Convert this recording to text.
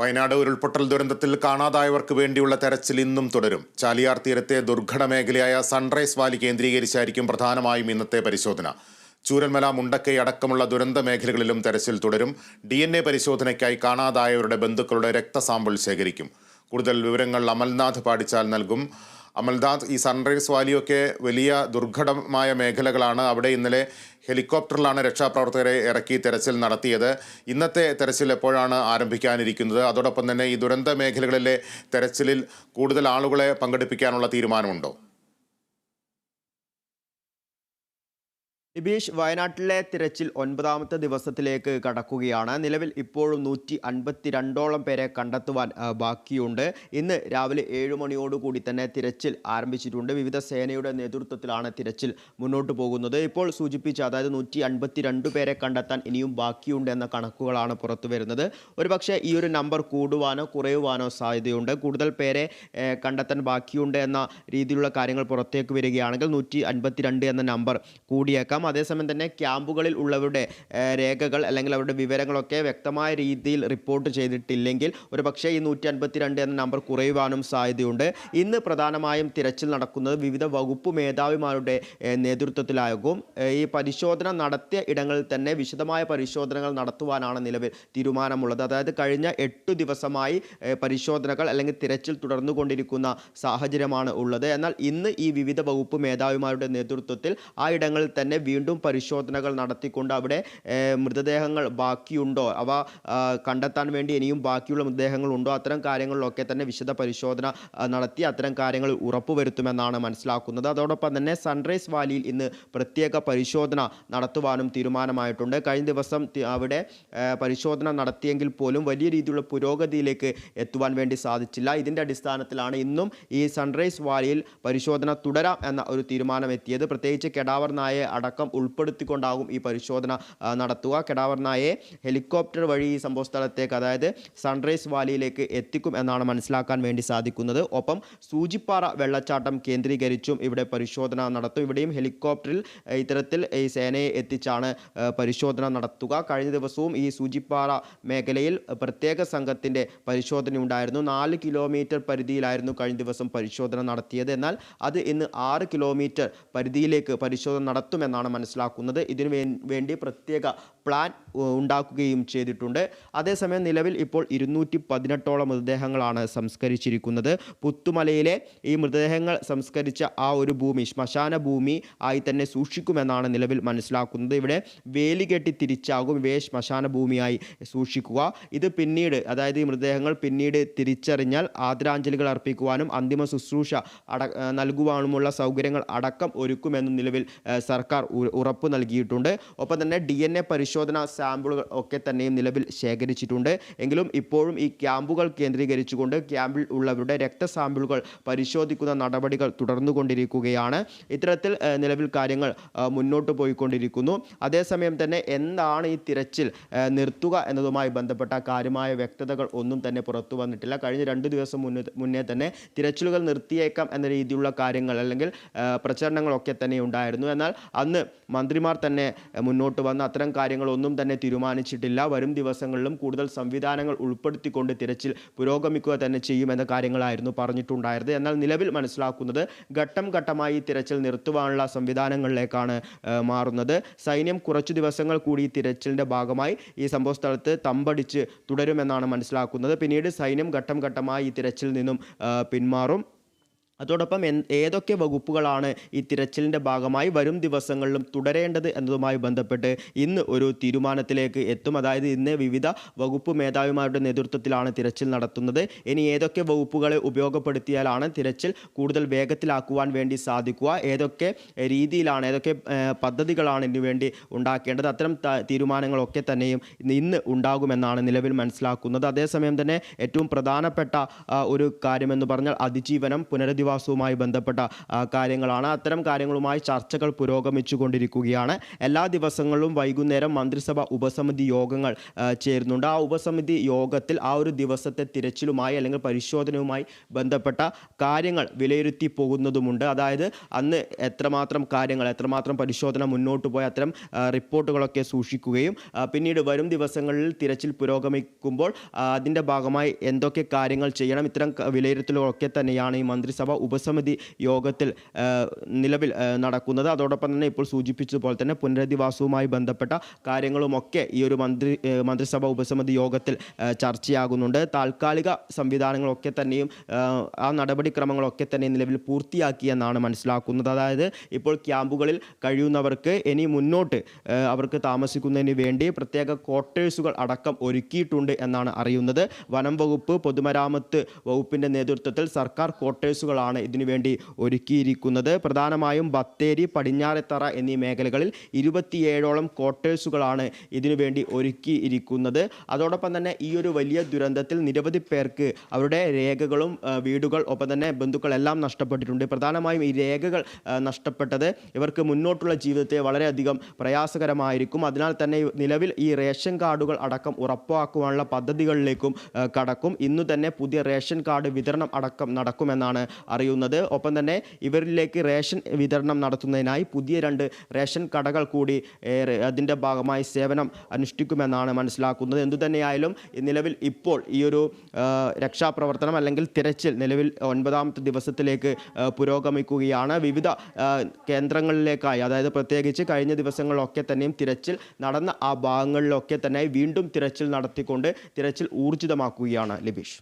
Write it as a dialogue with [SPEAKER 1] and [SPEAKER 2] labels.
[SPEAKER 1] വയനാട് ഉരുൾപൊട്ടൽ ദുരന്തത്തിൽ കാണാതായവർക്ക് വേണ്ടിയുള്ള തെരച്ചിൽ ഇന്നും തുടരും. ചാലിയാർ തീരത്തെ ദുർഘട മേഖലയായ സൺറൈസ് വാലി കേന്ദ്രീകരിച്ചായിരിക്കും പ്രധാനമായും ഇന്നത്തെ പരിശോധന. ചൂരന്മല മുണ്ടക്കൈ അടക്കമുള്ള ദുരന്ത മേഖലകളിലും തെരച്ചിൽ തുടരും. ഡി എൻ എ പരിശോധനയ്ക്കായി കാണാതായവരുടെ ബന്ധുക്കളുടെ രക്തസാമ്പിൾ ശേഖരിക്കും. കൂടുതൽ വിവരങ്ങൾ അമൽനാഥ് പാടിച്ചാൽ നൽകും. അമൽനാഥ് ഈ സൺറൈസ് വാലിയൊക്കെ വലിയ ദുർഘടമായ മേഖലകളാണ് അവിടെ ഇന്നലെ ഹെലികോപ്റ്ററിലാണ് രക്ഷാപ്രവർത്തകരെ ഇറക്കി തെരച്ചിൽ നടത്തിയത്. ഇന്നത്തെ തെരച്ചിൽ എപ്പോഴാണ് ആരംഭിക്കാനിരിക്കുന്നത്? അതോടൊപ്പം തന്നെ ഈ ദുരന്ത മേഖലകളിലെ തെരച്ചിലിൽ കൂടുതൽ ആളുകളെ പങ്കെടുപ്പിക്കാനുള്ള തീരുമാനമുണ്ടോ?
[SPEAKER 2] നിബീഷ് വയനാട്ടിലെ തിരച്ചിൽ ഒൻപതാമത്തെ ദിവസത്തിലേക്ക് കടക്കുകയാണ്. നിലവിൽ ഇപ്പോഴും നൂറ്റി അൻപത്തിരണ്ടോളം പേരെ കണ്ടെത്തുവാൻ ബാക്കിയുണ്ട്. ഇന്ന് രാവിലെ ഏഴ് മണിയോടുകൂടി തന്നെ തിരച്ചിൽ ആരംഭിച്ചിട്ടുണ്ട്. വിവിധ സേനയുടെ നേതൃത്വത്തിലാണ് തിരച്ചിൽ മുന്നോട്ട് പോകുന്നത്. ഇപ്പോൾ സൂചിപ്പിച്ച അതായത് നൂറ്റി അൻപത്തിരണ്ട് പേരെ കണ്ടെത്താൻ ഇനിയും ബാക്കിയുണ്ട് എന്ന കണക്കുകളാണ് പുറത്തു വരുന്നത്. ഒരുപക്ഷെ ഈ ഒരു നമ്പർ കൂടുവാനോ കുറയുവാനോ സാധ്യതയുണ്ട്. കൂടുതൽ പേരെ കണ്ടെത്താൻ ബാക്കിയുണ്ട് എന്ന രീതിയിലുള്ള കാര്യങ്ങൾ പുറത്തേക്ക് വരികയാണെങ്കിൽ നൂറ്റി എന്ന നമ്പർ കൂടിയേക്കാം. അതേസമയം തന്നെ ക്യാമ്പുകളിൽ ഉള്ളവരുടെ രേഖകൾ അല്ലെങ്കിൽ അവരുടെ വിവരങ്ങളൊക്കെ വ്യക്തമായ രീതിയിൽ റിപ്പോർട്ട് ചെയ്തിട്ടില്ലെങ്കിൽ ഒരു പക്ഷേ ഈ നൂറ്റി അൻപത്തിരണ്ട് എന്ന നമ്പർ കുറയുവാനും സാധ്യതയുണ്ട്. ഇന്ന് പ്രധാനമായും തിരച്ചിൽ നടക്കുന്നത് വിവിധ വകുപ്പ് മേധാവിമാരുടെ നേതൃത്വത്തിലാകും. ഈ പരിശോധന നടത്തിയ ഇടങ്ങളിൽ തന്നെ വിശദമായ പരിശോധനകൾ നടത്തുവാനാണ് നിലവിൽ തീരുമാനമുള്ളത്. അതായത് കഴിഞ്ഞ എട്ടു ദിവസമായി പരിശോധനകൾ അല്ലെങ്കിൽ തിരച്ചിൽ തുടർന്നുകൊണ്ടിരിക്കുന്ന സാഹചര്യമാണ് ഉള്ളത്. എന്നാൽ ഇന്ന് ഈ വിവിധ വകുപ്പ് മേധാവിമാരുടെ നേതൃത്വത്തിൽ ആ ഇടങ്ങളിൽ തന്നെ വീണ്ടും പരിശോധനകൾ നടത്തിക്കൊണ്ട് അവിടെ മൃതദേഹങ്ങൾ ബാക്കിയുണ്ടോ? അവ കണ്ടെത്താൻ വേണ്ടി ഇനിയും ബാക്കിയുള്ള മൃതദേഹങ്ങൾ ഉണ്ടോ അത്തരം കാര്യങ്ങളിലൊക്കെ തന്നെ വിശദ പരിശോധന നടത്തി അത്തരം കാര്യങ്ങൾ ഉറപ്പുവരുത്തുമെന്നാണ് മനസ്സിലാക്കുന്നത്. അതോടൊപ്പം തന്നെ സൺറൈസ് വാലിയിൽ ഇന്ന് പ്രത്യേക പരിശോധന നടത്തുവാനും തീരുമാനമായിട്ടുണ്ട്. കഴിഞ്ഞ ദിവസം അവിടെ പരിശോധന നടത്തിയെങ്കിൽ പോലും വലിയ രീതിയിലുള്ള പുരോഗതിയിലേക്ക് എത്തുവാൻ വേണ്ടി സാധിച്ചില്ല. ഇതിന്റെ അടിസ്ഥാനത്തിലാണ് ഇന്നും ഈ സൺറൈസ് വാലിയിൽ പരിശോധന തുടരാം എന്ന ഒരു തീരുമാനം എത്തിയത് പ്രത്യേകിച്ച് കെടാവർ നായ അടക്കം ഉൾപ്പെടുത്തിക്കൊണ്ടാകും ഈ പരിശോധന നടത്തുക. കെടാവർ നായയെ ഹെലികോപ്റ്റർ വഴി ഈ സംഭവ സ്ഥലത്തേക്ക് അതായത് സൺറൈസ് വാലിയിലേക്ക് എത്തിക്കും എന്നാണ് മനസ്സിലാക്കാൻ വേണ്ടി സാധിക്കുന്നത്. ഒപ്പം സൂചിപ്പാറ വെള്ളച്ചാട്ടം കേന്ദ്രീകരിച്ചും ഇവിടെ പരിശോധന നടത്തും. ഇവിടെയും ഹെലികോപ്റ്ററിൽ ഇത്തരത്തിൽ ഈ സേനയെ എത്തിച്ചാണ് പരിശോധന നടത്തുക. കഴിഞ്ഞ ദിവസവും ഈ സൂചിപ്പാറ മേഖലയിൽ പ്രത്യേക സംഘത്തിന്റെ പരിശോധന ഉണ്ടായിരുന്നു. നാല് കിലോമീറ്റർ പരിധിയിലായിരുന്നു കഴിഞ്ഞ ദിവസം പരിശോധന നടത്തിയത്. എന്നാൽ അത് ഇന്ന് ആറ് കിലോമീറ്റർ പരിധിയിലേക്ക് പരിശോധന നടത്തുമെന്നാണ് മനസ്സിലാക്കുന്നത്. ഇതിനു വേണ്ടി പ്രത്യേക പ്ലാൻ ഉണ്ടാക്കുകയും ചെയ്തിട്ടുണ്ട്. അതേസമയം നിലവിൽ ഇപ്പോൾ ഇരുന്നൂറ്റി പതിനെട്ടോളം മൃതദേഹങ്ങളാണ് സംസ്കരിച്ചിരിക്കുന്നത്. പുത്തുമലയിലെ ഈ മൃതദേഹങ്ങൾ സംസ്കരിച്ച ആ ഒരു ഭൂമി ശ്മശാന ഭൂമി ആയി തന്നെ സൂക്ഷിക്കുമെന്നാണ് നിലവിൽ മനസ്സിലാക്കുന്നത്. ഇവിടെ വേലി കെട്ടി തിരിച്ചാകും ഇവയെ ശ്മശാന ഭൂമിയായി സൂക്ഷിക്കുക. ഇത് പിന്നീട് അതായത് ഈ മൃതദേഹങ്ങൾ പിന്നീട് തിരിച്ചറിഞ്ഞാൽ ആദരാഞ്ജലികൾ അർപ്പിക്കുവാനും അന്തിമ ശുശ്രൂഷ അട നൽകുവാനുമുള്ള സൗകര്യങ്ങൾ അടക്കം ഒരുക്കുമെന്നും നിലവിൽ സർക്കാർ ഉറപ്പ് നൽകിയിട്ടുണ്ട്. ഒപ്പം തന്നെ ഡി എൻ എ പരിശോധന സാമ്പിളുകൾ ഒക്കെ തന്നെയും നിലവിൽ ശേഖരിച്ചിട്ടുണ്ട്. എങ്കിലും ഇപ്പോഴും ഈ ക്യാമ്പുകൾ കേന്ദ്രീകരിച്ചുകൊണ്ട് ക്യാമ്പിൽ ഉള്ളവരുടെ രക്തസാമ്പിളുകൾ പരിശോധിക്കുന്ന നടപടികൾ തുടർന്നുകൊണ്ടിരിക്കുകയാണ്. ഇത്തരത്തിൽ നിലവിൽ കാര്യങ്ങൾ മുന്നോട്ട് പോയിക്കൊണ്ടിരിക്കുന്നു. അതേസമയം തന്നെ എന്താണ് ഈ തിരച്ചിൽ നിർത്തുക എന്നതുമായി ബന്ധപ്പെട്ട കാര്യമായ വ്യക്തതകൾ ഒന്നും തന്നെ പുറത്തു വന്നിട്ടില്ല. കഴിഞ്ഞ രണ്ട് ദിവസം മുന്നേ മുന്നേ തന്നെ തിരച്ചിലുകൾ നിർത്തിയേക്കാം എന്ന രീതിയിലുള്ള കാര്യങ്ങൾ അല്ലെങ്കിൽ പ്രചരണങ്ങളൊക്കെ തന്നെ ഉണ്ടായിരുന്നു. എന്നാൽ അന്ന് മന്ത്രിമാർ തന്നെ മുന്നോട്ട് വന്ന് അത്തരം കാര്യങ്ങളൊന്നും തന്നെ തീരുമാനിച്ചിട്ടില്ല. വരും ദിവസങ്ങളിലും കൂടുതൽ സംവിധാനങ്ങൾ ഉൾപ്പെടുത്തിക്കൊണ്ട് തിരച്ചിൽ പുരോഗമിക്കുക തന്നെ ചെയ്യുമെന്ന കാര്യങ്ങളായിരുന്നു പറഞ്ഞിട്ടുണ്ടായിരുന്നത്. എന്നാൽ നിലവിൽ മനസ്സിലാക്കുന്നത് ഘട്ടം ഘട്ടമായി തിരച്ചിൽ നിർത്തുവാനുള്ള സംവിധാനങ്ങളിലേക്കാണ് മാറുന്നത്. സൈന്യം കുറച്ചു ദിവസങ്ങൾ കൂടി തിരച്ചിലിന്റെ ഭാഗമായി ഈ സംഭവ സ്ഥലത്ത് തമ്പടിച്ച് തുടരുമെന്നാണ് മനസ്സിലാക്കുന്നത്. പിന്നീട് സൈന്യം ഘട്ടം ഘട്ടമായി തിരച്ചിൽ നിന്നും പിന്മാറും. അതോടൊപ്പം ഏതൊക്കെ വകുപ്പുകളാണ് ഈ തിരച്ചിലിന്റെ ഭാഗമായി വരും ദിവസങ്ങളിലും തുടരേണ്ടത് എന്നതുമായി ബന്ധപ്പെട്ട് ഇന്ന് ഒരു തീരുമാനത്തിലേക്ക് എത്തും. അതായത് ഇന്ന് വിവിധ വകുപ്പ് മേധാവിമാരുടെ നേതൃത്വത്തിലാണ് തിരച്ചിൽ നടത്തുന്നത്. ഇനി ഏതൊക്കെ വകുപ്പുകളെ ഉപയോഗപ്പെടുത്തിയാലാണ് തിരച്ചിൽ കൂടുതൽ വേഗത്തിലാക്കുവാൻ വേണ്ടി സാധിക്കുക? ഏതൊക്കെ രീതിയിലാണ് ഏതൊക്കെ പദ്ധതികളാണ് ഇതിനു വേണ്ടി ഉണ്ടാക്കേണ്ടത്? അത്തരം തീരുമാനങ്ങളൊക്കെ തന്നെയും ഇന്ന് ഉണ്ടാകുമെന്നാണ് നിലവിൽ മനസ്സിലാക്കുന്നത്. അതേസമയം തന്നെ ഏറ്റവും പ്രധാനപ്പെട്ട ഒരു കാര്യമെന്ന് പറഞ്ഞാൽ അതിജീവനം പുനരധിവാസം പുനരധിവാസവുമായി ബന്ധപ്പെട്ട കാര്യങ്ങളാണ്. അത്തരം കാര്യങ്ങളുമായി ചർച്ചകൾ പുരോഗമിച്ചുകൊണ്ടിരിക്കുകയാണ്. എല്ലാ ദിവസങ്ങളിലും വൈകുന്നേരം മന്ത്രിസഭ ഉപസമിതി യോഗങ്ങൾ ചേരുന്നുണ്ട്. ആ ഉപസമിതി യോഗത്തിൽ ആ ഒരു ദിവസത്തെ തിരച്ചിലുമായി അല്ലെങ്കിൽ പരിശോധനയുമായി ബന്ധപ്പെട്ട കാര്യങ്ങൾ വിലയിരുത്തി പോകുന്നതുമുണ്ട്. അതായത് അന്ന് എത്രമാത്രം കാര്യങ്ങൾ എത്രമാത്രം പരിശോധന മുന്നോട്ട് പോയ അത്തരം റിപ്പോർട്ടുകളൊക്കെ സൂക്ഷിക്കുകയും പിന്നീട് വരും ദിവസങ്ങളിൽ തിരച്ചിൽ പുരോഗമിക്കുമ്പോൾ അതിന്റെ ഭാഗമായി എന്തൊക്കെ കാര്യങ്ങൾ ചെയ്യണം ഇത്തരം വിലയിരുത്തലൊക്കെ തന്നെയാണ് ഈ മന്ത്രിസഭ ഉപസമിതി യോഗത്തിൽ നിലവിൽ നടക്കുന്നത്. അതോടൊപ്പം തന്നെ ഇപ്പോൾ സൂചിപ്പിച്ചതുപോലെ തന്നെ പുനരധിവാസവുമായി ബന്ധപ്പെട്ട കാര്യങ്ങളുമൊക്കെ ഈ ഒരു മന്ത്രി മന്ത്രിസഭ ഉപസമിതി യോഗത്തിൽ ചർച്ചയാകുന്നുണ്ട്. താൽക്കാലിക സംവിധാനങ്ങളൊക്കെ തന്നെയും ആ, നടപടിക്രമങ്ങളൊക്കെ തന്നെ നിലവിൽ പൂർത്തിയാക്കിയെന്നാണ് മനസ്സിലാക്കുന്നത്. അതായത് ഇപ്പോൾ ക്യാമ്പുകളിൽ കഴിയുന്നവർക്ക് ഇനി മുന്നോട്ട് അവർക്ക് താമസിക്കുന്നതിന് വേണ്ടി പ്രത്യേക ക്വാർട്ടേഴ്സുകൾ അടക്കം ഒരുക്കിയിട്ടുണ്ട് എന്നാണ് അറിയുന്നത്. വനം വകുപ്പ് പൊതുമരാമത്ത് വകുപ്പിന്റെ നേതൃത്വത്തിൽ സർക്കാർ ക്വാർട്ടേഴ്സുകളാണ് ഇതിനു വേണ്ടി ഒരുക്കിയിരിക്കുന്നത്. പ്രധാനമായും ബത്തേരി പടിഞ്ഞാറെത്തറ എന്നീ മേഖലകളിൽ ഇരുപത്തിയേഴോളം ക്വാർട്ടേഴ്സുകളാണ് ഇതിനുവേണ്ടി ഒരുക്കിയിരിക്കുന്നത്. അതോടൊപ്പം തന്നെ ഈ ഒരു വലിയ ദുരന്തത്തിൽ നിരവധി പേർക്ക് അവരുടെ രേഖകളും വീടുകൾ ഒപ്പം തന്നെ ബന്ധുക്കളെല്ലാം നഷ്ടപ്പെട്ടിട്ടുണ്ട്. പ്രധാനമായും ഈ രേഖകൾ നഷ്ടപ്പെട്ടത് ഇവർക്ക് മുന്നോട്ടുള്ള ജീവിതത്തെ വളരെയധികം പ്രയാസകരമായിരിക്കും. അതിനാൽ തന്നെ നിലവിൽ ഈ റേഷൻ കാർഡുകൾ അടക്കം ഉറപ്പാക്കുവാനുള്ള പദ്ധതികളിലേക്കും കടക്കും. ഇന്നു തന്നെ പുതിയ റേഷൻ കാർഡ് വിതരണം അടക്കം നടക്കുമെന്നാണ് അറിയുന്നത്. ഒപ്പം തന്നെ ഇവരിലേക്ക് റേഷൻ വിതരണം നടത്തുന്നതിനായി പുതിയ രണ്ട് റേഷൻ കടകൾ കൂടി അതിന്റെ ഭാഗമായി സേവനം അനുഷ്ഠിക്കുമെന്നാണ് മനസ്സിലാക്കുന്നത്. എന്തുതന്നെയായാലും നിലവിൽ ഇപ്പോൾ ഈ ഒരു രക്ഷാപ്രവർത്തനം അല്ലെങ്കിൽ തിരച്ചിൽ നിലവിൽ ഒൻപതാമത്തെ ദിവസത്തിലേക്ക് പുരോഗമിക്കുകയാണ്. വിവിധ കേന്ദ്രങ്ങളിലേക്കായി അതായത് പ്രത്യേകിച്ച് കഴിഞ്ഞ ദിവസങ്ങളിലൊക്കെ തന്നെയും തിരച്ചിൽ നടന്ന ആ ഭാഗങ്ങളിലൊക്കെ തന്നെ വീണ്ടും തിരച്ചിൽ നടത്തിക്കൊണ്ട് തിരച്ചിൽ ഊർജിതമാക്കുകയാണ് ലിബീഷ്.